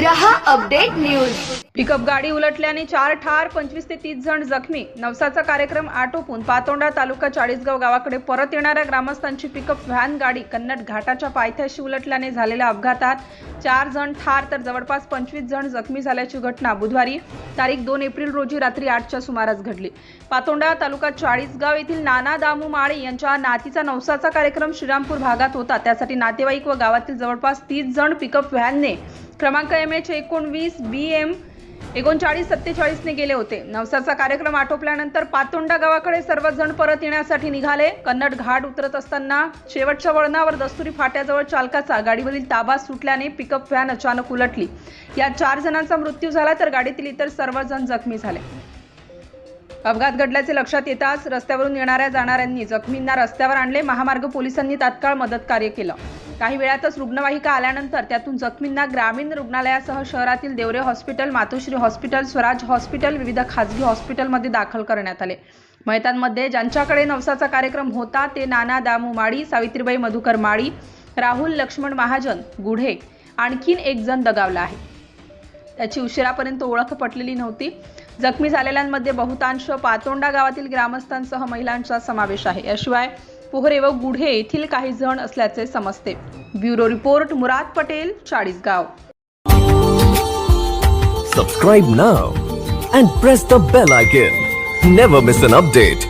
रहा update news. Pickup गाडी उलटल्याने चार ठार पंचवीस ते तीस जण जखमी. नवसाचा कार्यक्रम आटोपून पातोंडा तालुका चाळीसगाव गावाकडे परत येणाऱ्या ग्रामस्थांची पिकअप व्हॅन गाडी कन्नड घाटाच्या पायथ्याशी उलटल्याने झालेल्या अपघातात चार जण ठार तर जवळपास पंचवीस जण जखमी झाल्याची घटना बुधवारी तारीख दोन एप्रिल रोजी रात्री आठच्या सुमारास घडली. पातोंडा तालुका चाळीसगाव येथील नाना दामू माळे यांच्या नातीचा नवसाचा कार्यक्रम श्रीरामपूर भागात होता. त्यासाठी नातेवाईक व गावातील जवळपास तीस जण पिकअप व्हॅनने क्रमांक एम एच एकोणवीस बी एम एकोणचाळीस सत्तेचाळीसने गेले होते. नवसाचा कार्यक्रम आटोपल्यानंतर पातोंडा गावाकडे सर्वजण परत येण्यासाठी निघाले. कन्नड घाट उतरत असताना शेवटच्या वळणावर दस्तुरी फाट्याजवळ चालकाचा गाडीवरील ताबा सुटल्याने पिकअप व्हॅन अचानक उलटली. या चार जणांचा मृत्यू झाला तर गाडीतील इतर सर्वजण जखमी झाले. अपघात घडल्याचे लक्षात येताच रस्त्यावरून येणाऱ्या जाणाऱ्यांनी जखमींना रस्त्यावर आणले. महामार्ग पोलिसांनी तात्काळ मदत कार्य केलं. काही वेळातच रुग्णवाहिका आल्यानंतर त्यातून जखमींना ग्रामीण रुग्णालयासह शहरातील Devare hospital Matoshree hospital Swaraj hospital विविध खाजगी हॉस्पिटलमध्ये दाखल करण्यात आले. मयतांमध्ये ज्यांच्याकडे नवसाचा कार्यक्रम होता ते नाना दामू माळी सावित्रीबाई मधुकर माळी राहुल लक्ष्मण महाजन गुढे आणखीन एक जण दगावला आहे. त्याची उशिरापर्यंत ओळख पटलेली नव्हती. जखमी झालेल्यांमध्ये बहुतांश पातोंडा गावातील ग्रामस्थांसह महिलांचा समावेश आहे. याशिवाय पोहरे व गुढे येथील काही जण असल्याचे समजते. Bureau report Murad Patel Chalisgaon. Subscribe ना and press the bell icon never miss an update